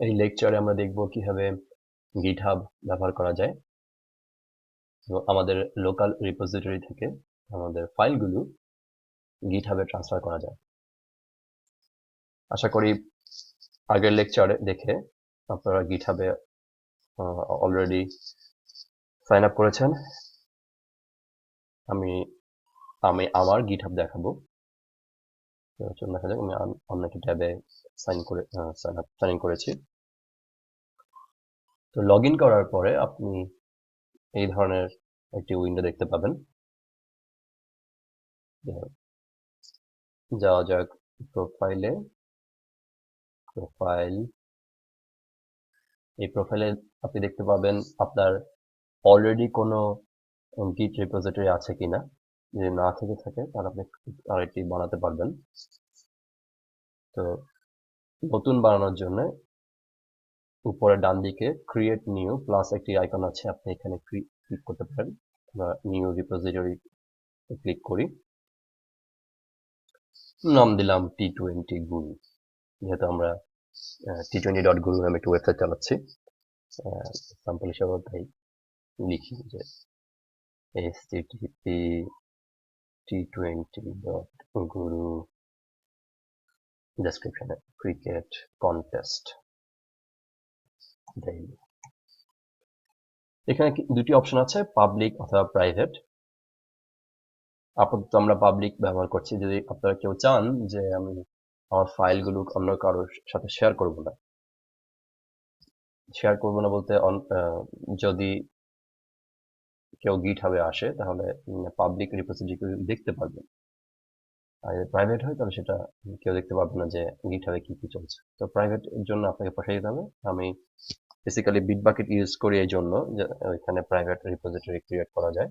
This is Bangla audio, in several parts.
এই লেকচারে আমরা দেখব কীভাবে গিটহাব ব্যবহার করা যায়। এবং আমাদের লোকাল রিপোজিটরি থেকে আমাদের ফাইলগুলো গিটহাবে ট্রান্সফার করা যায়। আশা করি আগের লেকচারে দেখে আপনারা গিট গিটহাবে অলরেডি সাইন আপ করেছেন। আমি আমি আমার গিটহাব দেখাবো। চলুন দেখা যাক, আমি অন্য একটি ট্যাবে সাইন করে সাইন আপ সাইন ইন করেছি। তো লগ ইন করার পরে আপনি এই ধরনের একটি উইন্ডো দেখতে পাবেন। যাওয়া যাক প্রোফাইলে প্রোফাইল এই প্রোফাইলে আপনি দেখতে পাবেন আপনার অলরেডি কোনো গিট রিপোজিটরি আছে কিনা। যদি না থেকে থাকে তাহলে আপনি আরেকটি বানাতে পারবেন। তো নতুন বানানোর জন্য উপরে ডান দিকে ক্রিয়েট নিউ প্লাস একটি আইকন আছে, আপনি এখানে ক্লিক করতে পারেন। আমরা নিউ রিপোজিটরি ক্লিক করি। নাম দিলাম টি টোয়েন্টি গুরু যেহেতু আমরা টি টোয়েন্টি ডট গুরু নামে একটি ওয়েবসাইট চালাচ্ছি। স্যাম্পল হিসাবে তাই লিখি যে এস টি টোয়েন্টি ডট গুরু ডেসক্রিপশনে ক্রিকেট কন্টেস্ট ডেইলি এখানে দুটি অপশন আছে পাবলিক অথবা প্রাইভেট আপাতত আমরা পাবলিক ব্যবহার করছি, যদি আপনারা কেউ চান যে আমি আমার ফাইলগুলো অন্য কারোর সাথে শেয়ার করব না। শেয়ার করব না বলতে যদি কেউ গিট হাবে আসে, তাহলে পাবলিক রিপোজিটরি দেখতে পারবেন আর প্রাইভেট হয়, তাহলে সেটা কেউ দেখতে পারবে না যে গিট হাবে কি কি চলছে। তো প্রাইভেট এর জন্য আপনাকে পাঠিয়ে দিতে হবে। আমি বেসিক্যালি বিট বাকেট ইউজ করি এই জন্য, যে ওইখানে প্রাইভেট রিপোজিটরি ক্রিয়েট করা যায়।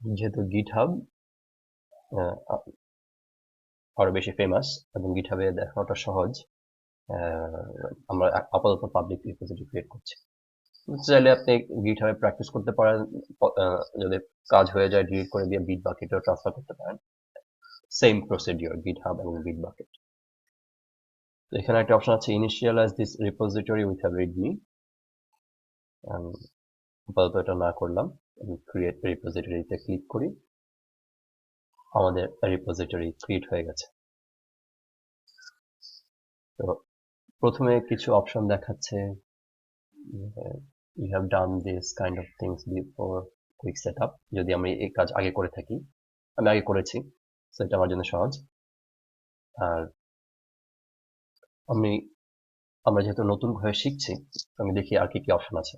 যেহেতু গিট হাব আরও বেশি ফেমাস এবং গিট হাবে দেখানোটা সহজ আমরা আপাতত পাবলিক রিপোজিটরি ক্রিয়েট করছি। চাইলে আপনি গিট হাবে প্র্যাকটিস করতে পারেন যদি কাজ হয়ে যায় ডিলিট করে দিয়ে বিট বাকেটেও ট্রান্সফার করতে পারেন। সেম প্রসিডিওর গিট হাব এবং বিট বাকেট এখানে একটা অপশন আছে initialize this repository with a README আপাতত এটা না করলাম ক্রিয়েট রিপোজিটরিতে ক্লিক করি। আমাদের রিপোজিটরি ক্রিয়েট হয়ে গেছে। তো প্রথমে কিছু অপশন দেখাচ্ছে। You have done this kind of things before quick set up যদি আমি এই কাজ আগে করে থাকি, আমি আগে করেছি সেটা আমার জন্য সহজ। আর আমি, আমরা যেহেতু নতুন ভাবে শিখছি, আমি দেখি আর কি কি অপশন আছে।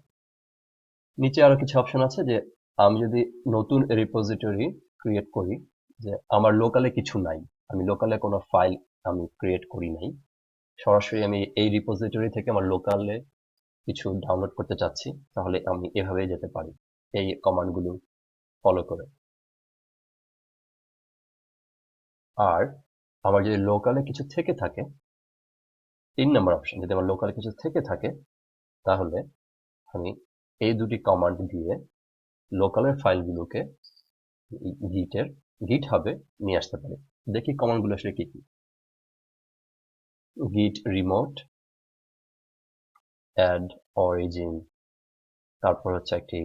নিচে আরও কিছু অপশন আছে যে, আমি যদি নতুন রিপোজিটরি ক্রিয়েট করি, যে আমার লোকালে কিছু নাই, আমি লোকালে কোনো ফাইল আমি ক্রিয়েট করি নাই, সরাসরি আমি এই রিপোজিটরি থেকে আমার লোকালে কিছু ডাউনলোড করতে চাচ্ছি, তাহলে আমি এভাবে যেতে পারি। এই কমান্ডগুলো ফলো করে। আর আমার যদি লোকালে কিছু থেকে থাকে, তিন নম্বর অপশন যদি আমার লোকালে কিছু থেকে থাকে, তাহলে আমি এই দুটি কমান্ড দিয়ে লোকালের ফাইলগুলোকে গিটের গিট হবে নিয়ে আসতে পারি। দেখি কমান্ডগুলো আসলে কি কি। গিট রিমোট অ্যাড অরিজিন তারপর হচ্ছে একটি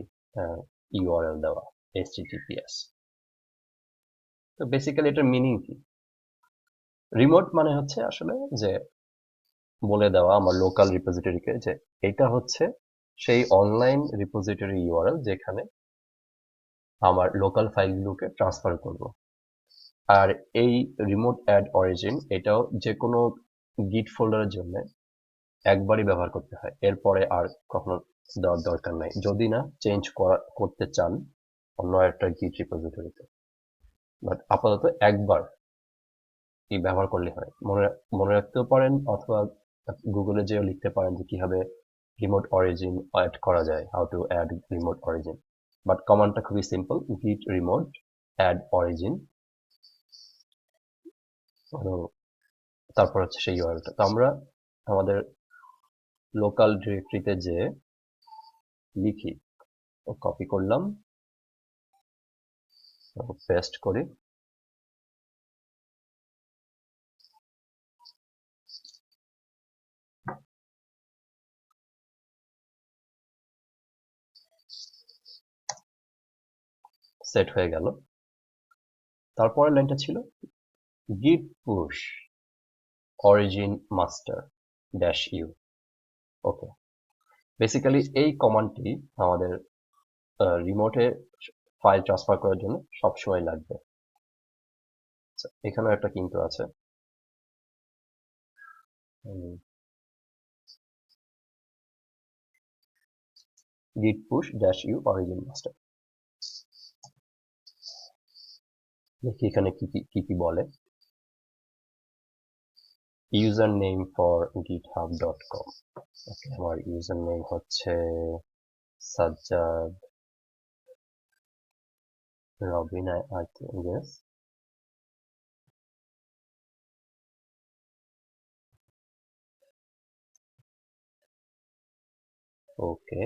ইউআরএল দেওয়া এইচটিটিপিএস তো বেসিক্যালি এটার মিনিং কি? রিমোট মানে হচ্ছে আসলে যে বলে দেওয়া আমার লোকাল রিপোজিটরিকে যে এটা হচ্ছে সেই অনলাইন রিপোজিটরি ইউআরএল যেখানে আমার লোকাল ফাইলগুলোকে ট্রান্সফার করব। আর এই রিমোট অ্যাড অরিজিন এটাও যে কোনো গিট ফোল্ডারের জন্য একবারই ব্যবহার করতে হয়। এরপরে আর কখনো দেওয়ার দরকার নাই। যদি না চেঞ্জ করা, করতে চান, অন্য একটা গিট রিপোজিটরিতে বাট আপাতত একবার কি ব্যবহার করলে হয়। মনে মনে রাখতেও পারেন অথবা গুগলে যেও লিখতে পারেন যে কীভাবে রিমোট অরিজিন অ্যাড করা যায় how to add remote origin but কমান্ডটা খুবই সিম্পল গিট রিমোট অ্যাড অরিজিন তারপর হচ্ছে সেই ইউআরএলটা তো আমরা আমাদের লোকাল ডিরেক্টরিতে যে লিখি ও কপি করলাম। পেস্ট করি। সেট হয়ে গেল। তারপরে লাইনটা ছিল Git push origin master dash u okay basically এই কমান্ডটি আমাদের রিমোটে ফাইল ট্রান্সফার করার জন্য সবসময় লাগবে। এখানেও একটা কিন্তু আছে। git push dash u origin master দেখি এখানে কি কি কি বলে। ইউজার নেম ফর github.com ওকে আমার ইউজার নেম হচ্ছে Sajjad Robin I yes okay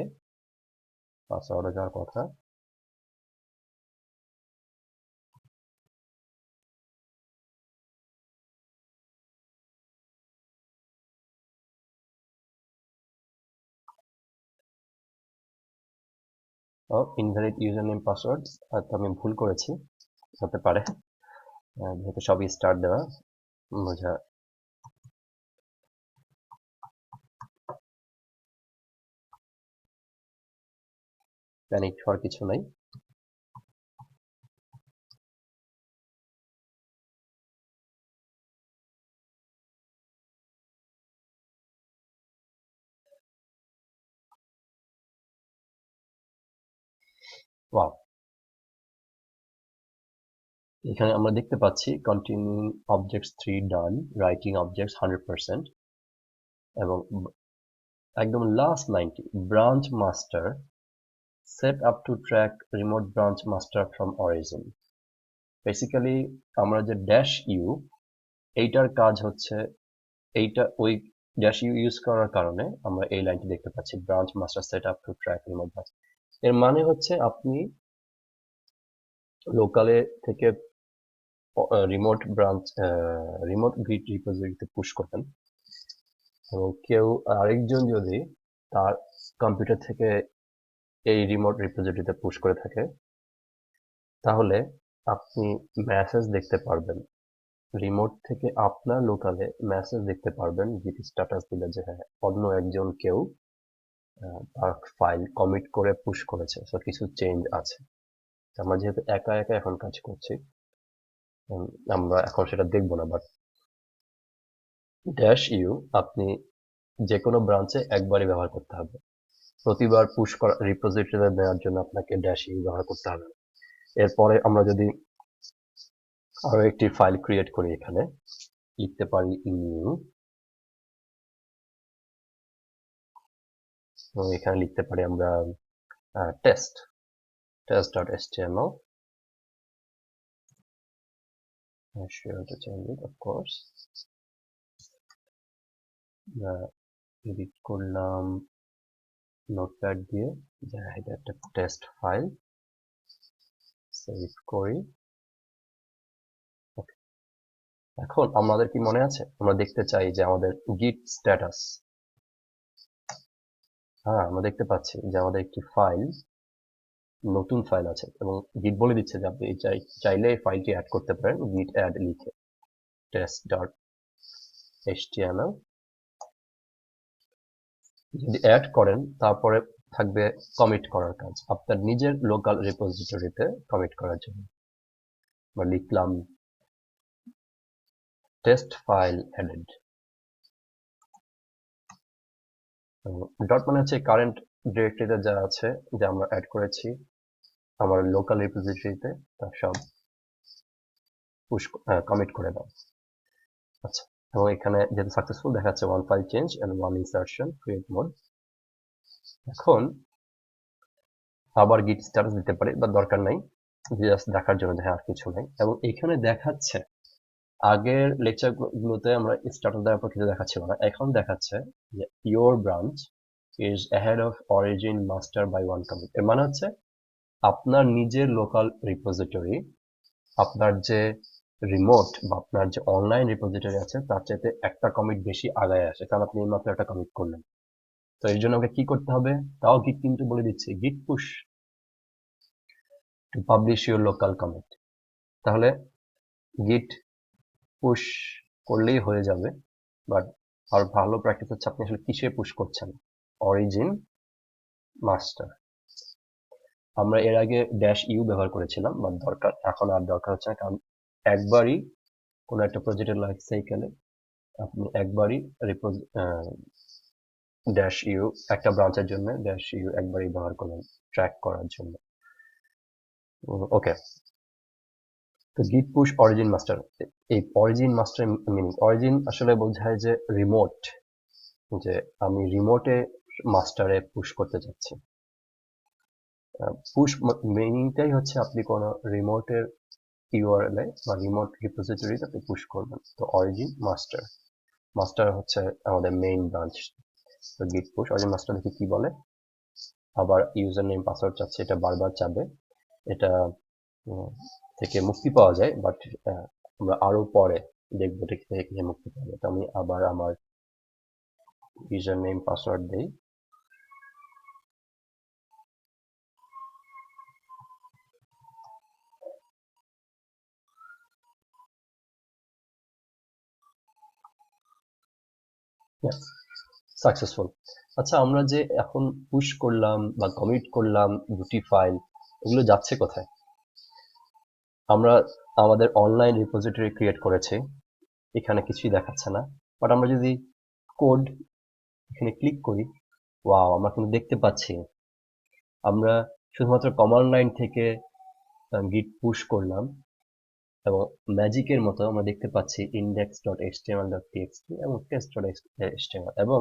পাসওয়ার্ডে যাওয়ার কথা। ও ইনভ্যালিড ইউজার নেম পাসওয়ার্ড হয়তো আমি ভুল করেছি, হতে পারে। যেহেতু সবই স্টার্ট দেওয়া, বোঝা প্যানিক হওয়ার কিছু নাই। ওয়াও এখানে আমরা দেখতে পাচ্ছি continuing objects three done writing objects hundred percent এবং ব- একদম লাস্ট লাইনটি branch master set up to track remote branch master from origin basically আমরা যে ড্যাশ ইউ এইটার কাজ হচ্ছে এইটা ওই ড্যাশ ইউ ইউজ করার কারণে আমরা এই লাইনটি দেখতে পাচ্ছি branch master set up to track remote branch এর মানে হচ্ছে আপনি লোকালে থেকে রিমোট ব্রাঞ্চ রিমোট গ্রিড রিপোজিটরিতে পুশ করবেন এবং কেউ আরেকজন যদি তার কম্পিউটার থেকে এই রিমোট রিপোজিটরিতে পুশ করে থাকে, তাহলে আপনি মেসেজ দেখতে পারবেন। রিমোট থেকে আপনার লোকালে মেসেজ দেখতে পারবেন জিটি স্ট্যাটাস দিলে যে হ্যাঁ অন্য একজন কেউ আহ, ফাইল কমিট করে পুশ করেছে। সো কিছু চেঞ্জ আছে। আমরা যেহেতু একা একা এখন কাজ করছি আমরা এখন সেটা দেখব না বাট ড্যাশ ইউ আপনি যে কোনো ব্রাঞ্চে একবারই ব্যবহার করতে হবে। প্রতিবার পুশ করা রিপোজিটরিতে দেওয়ার জন্য আপনাকে ড্যাশ ইউ ব্যবহার করতে হবে। এরপরে আমরা যদি আরও একটি ফাইল ক্রিয়েট করি এখানে লিখতে পারি নিউ এবং এখানে লিখতে পারি আমরা test test dot I'm sure to change it, of course. Edit করলাম নোটপ্যাড দিয়ে, যে এটা একটা টেস্ট ফাইল সেভ করি। এখন আমাদের কি মনে আছে? আমরা দেখতে চাই যে আমাদের গিট স্ট্যাটাস হ্যাঁ আমরা দেখতে পাচ্ছি যে আমাদের একটি ফাইল নতুন ফাইল আছে এবং গিট বলে দিচ্ছে যে আপনি চাই, চাইলে এই ফাইলটি অ্যাড করতে পারেন গিট অ্যাড লিখে। টেস্ট ডট html যদি অ্যাড করেন, তারপরে থাকবে কমিট করার কাজ, আপনার নিজের লোকাল রিপোজিটরিতে কমিট করার জন্য। আমরা লিখলাম টেস্ট ফাইল অ্যাডেড ডট মানে হচ্ছে কারেন্ট ডিরেক্টরিতে যা আছে, যা আমরা অ্যাড করেছি আমার লোকাল রিপোজিটরিতে তার সব পুশ কমিট করে দাও। আচ্ছা এবং এখানে যেহেতু সাকসেসফুল দেখাচ্ছে one file change and one insertion create mode এখন আবার গিট স্ট্যাটাস দিতে পারি বা দরকার নাই জাস্ট দেখার জন্য যে হ্যাঁ আর কিছু নাই। এবং এখানে দেখাচ্ছে আগের লেকচার গুলোতে আমরা স্ট্যাটাস দেওয়ার পর কিছু দেখাচ্ছিল না। এখন দেখাচ্ছে যে your branch is ahead of origin master by one commit এর মানে হচ্ছে আপনার নিজের লোকাল রিপোজিটরি আপনার যে রিমোট বা আপনার যে অনলাইন রিপোজিটরি আছে, তার চাইতে একটা কমিট বেশি আগায় আসে, কারণ আপনি এইমাত্র একটা কমিট করলেন। তো এর জন্য আমাকে কি করতে হবে? তাও গিট কিন্তু বলে দিচ্ছে Git push to publish your local commit তাহলে গিট পুশ করলেই হয়ে যাবে। বাট আর ভালো প্র্যাকটিস হচ্ছে আপনি আসলে কিসে পুশ করছেন? অরিজিন মাস্টার আমরা এর আগে ড্যাশ ইউ ব্যবহার করেছিলাম বাট দরকার, এখন আর দরকার হচ্ছে না, কারণ একবারই কোনো একটা প্রজেক্টের লাইফ সাইকেলে আপনি একবারই ড্যাশ ইউ একটা ব্রাঞ্চের জন্য ড্যাশ ইউ একবারই ব্যবহার করলেন ট্র্যাক করার জন্য। ওকে তো গিট পুশ অরিজিন মাস্টার এই অরিজিন মাস্টার মিনিং অরিজিন আসলে বোঝায় যে রিমোট যে আমি রিমোটে মাস্টারে পুশ করতে চাচ্ছি। পুশ মিনিংটাই হচ্ছে আপনি কোনো রিমোটের ইউআরএল বা রিমোট রিপোজিটরিতে আপনি পুশ করবেন। তো অরিজিন মাস্টার মাস্টার হচ্ছে আমাদের মেইন ব্রাঞ্চ তো গিট পুশ অরিজিন মাস্টার দেখি কি বলে? আবার ইউজার নেম পাসওয়ার্ড চাচ্ছে, এটা বারবার চাবে। এটা থেকে মুক্তি পাওয়া যায় বাট আমরা আরও পরে দেখব এটা থেকে মুক্তি পাওয়া যায়। তো আমি আবার আমার ইউজার নেম পাসওয়ার্ড দেই সাকসেসফুল আচ্ছা আমরা যে এখন পুশ করলাম বা কমিট করলাম দুটি ফাইল এগুলো যাচ্ছে কোথায়? আমরা আমাদের অনলাইন রিপোজিটরি ক্রিয়েট করেছি। এখানে কিছুই দেখাচ্ছে না। বাট আমরা যদি কোড এখানে ক্লিক করি ওয়াও আমরা কিন্তু দেখতে পাচ্ছি। আমরা শুধুমাত্র কমান্ড লাইন থেকে গিট পুশ করলাম এবং ম্যাজিকের মতো আমরা দেখতে পাচ্ছি index dot HTML dot TXT এবং টেস্ট ডট এইচটিএমএল এবং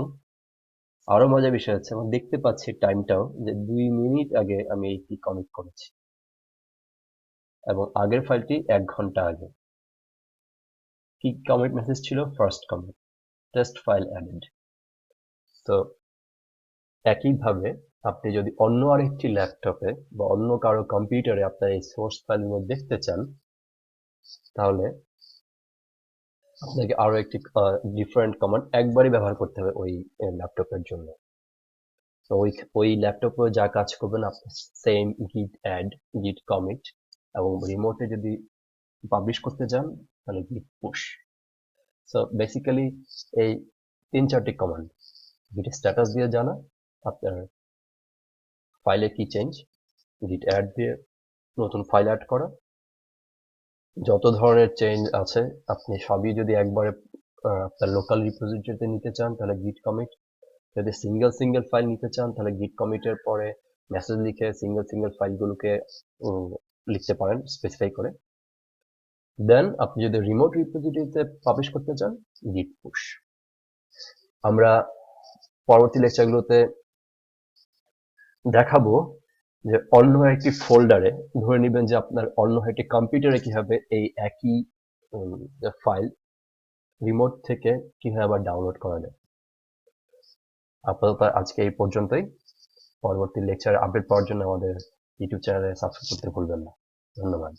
আরও মজার বিষয় হচ্ছে, আমরা দেখতে পাচ্ছি টাইমটাও যে দুই মিনিট আগে আমি এইটি কমিট করেছি। এবং আগের ফাইলটি এক ঘণ্টা আগে। কি কমিট মেসেজ ছিল? First commit test file added তো একইভাবে আপনি যদি অন্য আরেকটি ল্যাপটপে বা অন্য কারও কম্পিউটারে আপনার এই সোর্স ফাইলগুলো দেখতে চান, তাহলে আপনাকে আরও একটি ডিফারেন্ট কমান্ড একবারই ব্যবহার করতে হবে ওই ল্যাপটপের জন্য। তো ওই ওই ল্যাপটপে যা কাজ করবেন, আপনি সেম গিট অ্যাড গিট কমিট এবং রিমোটে যদি পাবলিশ করতে চান, তাহলে গিট পুশ সো বেসিক্যালি এই তিন চারটি কমান্ড গিট স্ট্যাটাস দিয়ে জানা, আপনার ফাইলে কি চেঞ্জ গিট অ্যাড দিয়ে নতুন ফাইল অ্যাড করা। যত ধরনের চেঞ্জ আছে, আপনি সবই যদি একবারে আপনার লোকাল রিপোজিটরিতে নিতে চান, তাহলে গিট কমিট যদি সিঙ্গেল সিঙ্গেল ফাইল নিতে চান, তাহলে গিট কমিটের পরে মেসেজ লিখে সিঙ্গেল সিঙ্গেল ফাইলগুলোকে লিখতে পারেন স্পেসিফাই করে। দেন আপনি যদি রিমোট রিপোজিটরিতে পাবলিশ করতে চান গিট পুশ আমরা পরবর্তী লেকচারগুলোতে দেখাবো যে অন্য একটি ফোল্ডারে ধরে নেবেন যে আপনার অন্য একটি কম্পিউটারে কীভাবে এই একই ফাইল রিমোট থেকে কীভাবে আবার ডাউনলোড করা যায়। আপাতত আজকে এই পর্যন্তই। পরবর্তী লেকচার আপডেট পাওয়ার জন্য আমাদের ইউটিউব চ্যানেলে সাবস্ক্রাইব করতে ভুলবেন না। ধন্যবাদ।